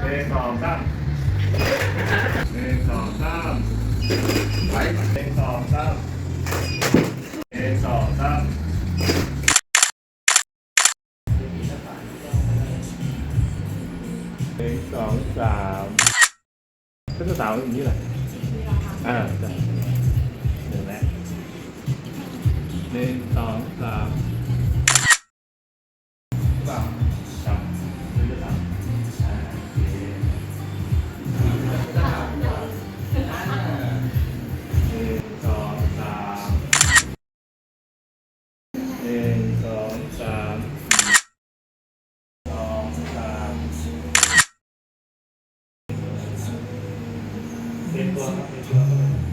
หนึ่งสองสามหนึ่งสองสามไปหนึ่งสองสามหนึ่งสองสามหนึ่งสองสามเส้นสาวอย่างนี้เหรออ่าจ้ะหนึ่งแล้วหนึ่งสองสาม 내과 내과